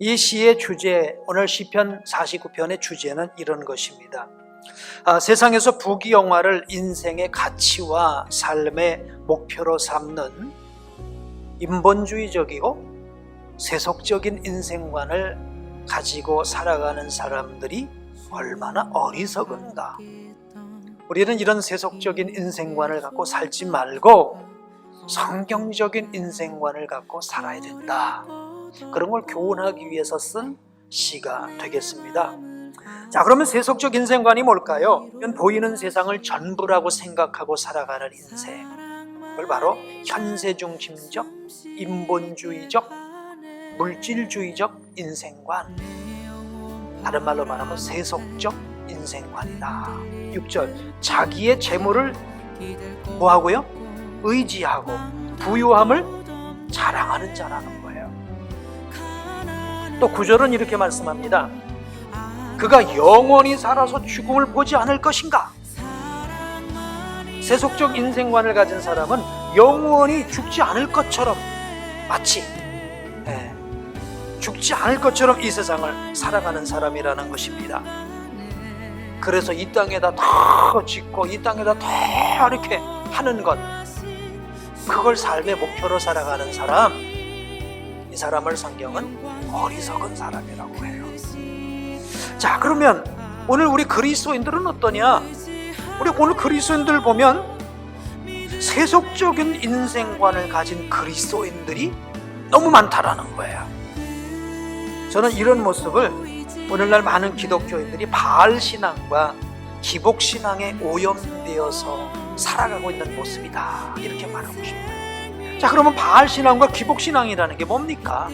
이 시의 주제, 오늘 시편 49편의 주제는 이런 것입니다. 아, 세상에서 부귀 영화를 인생의 가치와 삶의 목표로 삼는 인본주의적이고 세속적인 인생관을 가지고 살아가는 사람들이 얼마나 어리석은가. 우리는 이런 세속적인 인생관을 갖고 살지 말고 성경적인 인생관을 갖고 살아야 된다. 그런 걸 교훈하기 위해서 쓴 시가 되겠습니다. 자, 그러면 세속적 인생관이 뭘까요? 보이는 세상을 전부라고 생각하고 살아가는 인생. 그걸 바로 현세 중심적, 인본주의적, 물질주의적 인생관. 다른 말로 말하면 세속적 인생관이다. 6절. 자기의 재물을 뭐 하고요? 의지하고 부유함을 자랑하는 자라는. 또 9절은 이렇게 말씀합니다. 그가 영원히 살아서 죽음을 보지 않을 것인가? 세속적 인생관을 가진 사람은 영원히 죽지 않을 것처럼 마치 예, 죽지 않을 것처럼 이 세상을 살아가는 사람이라는 것입니다. 그래서 이 땅에다 다 짓고 이 땅에다 다 이렇게 하는 것 그걸 삶의 목표로 살아가는 사람 이 사람을 성경은 어리석은 사람이라고 해요. 자 그러면 오늘 우리 그리스도인들은 어떠냐? 우리 오늘 그리스도인들 보면 세속적인 인생관을 가진 그리스도인들이 너무 많다라는 거예요. 저는 이런 모습을 오늘날 많은 기독교인들이 바알 신앙과 기복 신앙에 오염되어서 살아가고 있는 모습이다 이렇게 말하고 싶어요. 자 그러면 바알 신앙과 기복 신앙이라는 게 뭡니까?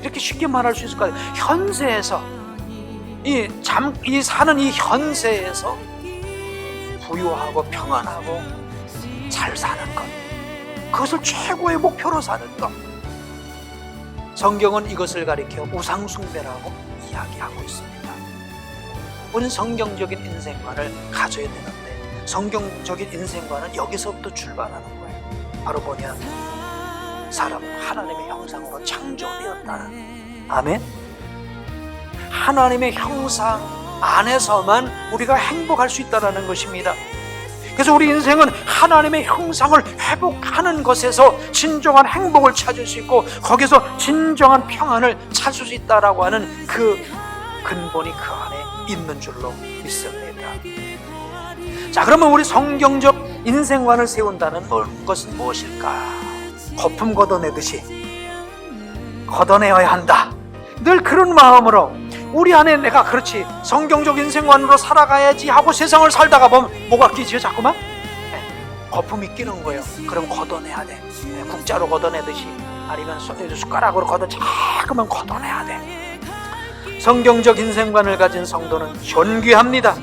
이렇게 쉽게 말할 수 있을까요? 현세에서 이 잠 이 사는 이 현세에서 부유하고 평안하고 잘 사는 것 그것을 최고의 목표로 사는 것 성경은 이것을 가리켜 우상숭배라고 이야기하고 있습니다. 우리는 성경적인 인생관을 가져야 되는데 성경적인 인생관은 여기서부터 출발하는 거예요. 바로 뭐냐? 사람은 하나님의 형상으로 창조되었다. 아멘. 하나님의 형상 안에서만 우리가 행복할 수 있다는 것입니다. 그래서 우리 인생은 하나님의 형상을 회복하는 것에서 진정한 행복을 찾을 수 있고 거기서 진정한 평안을 찾을 수 있다라고 하는 그 근본이 그 안에 있는 줄로 믿습니다. 자, 그러면 우리 성경적 인생관을 세운다는 것은 무엇일까? 거품 걷어내듯이 걷어내어야 한다. 늘 그런 마음으로 우리 안에 내가 그렇지 성경적 인생관으로 살아가야지 하고 세상을 살다가 보면 뭐가 끼지요 자꾸만? 네, 거품이 끼는 거예요. 그럼 걷어내야 돼. 네, 국자로 걷어내듯이 아니면 숟- 숟가락으로 걷어 자꾸만 걷어내야 돼. 성경적 인생관을 가진 성도는 존귀합니다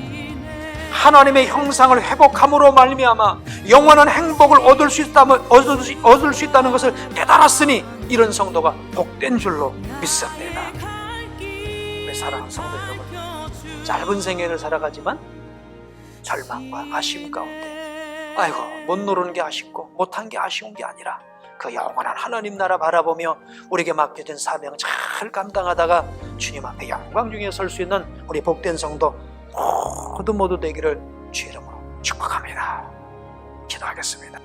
하나님의 형상을 회복함으로 말미암아 영원한 행복을 얻을 수 있다면 얻을 수, 얻을 수 있다는 것을 깨달았으니 이런 성도가 복된 줄로 믿습니다. 우리 사랑하는 성도 여러분, 짧은 생애를 살아가지만 절망과 아쉬움 가운데, 아이고 못 누르는 게 아쉽고 못한 게 아쉬운 게 아니라 그 영원한 하나님 나라 바라보며 우리에게 맡겨진 사명을 잘 감당하다가 주님 앞에 영광 중에 설 수 있는 우리 복된 성도 모두 모두 되기를 주 이름으로 축복합니다. 기도하겠습니다.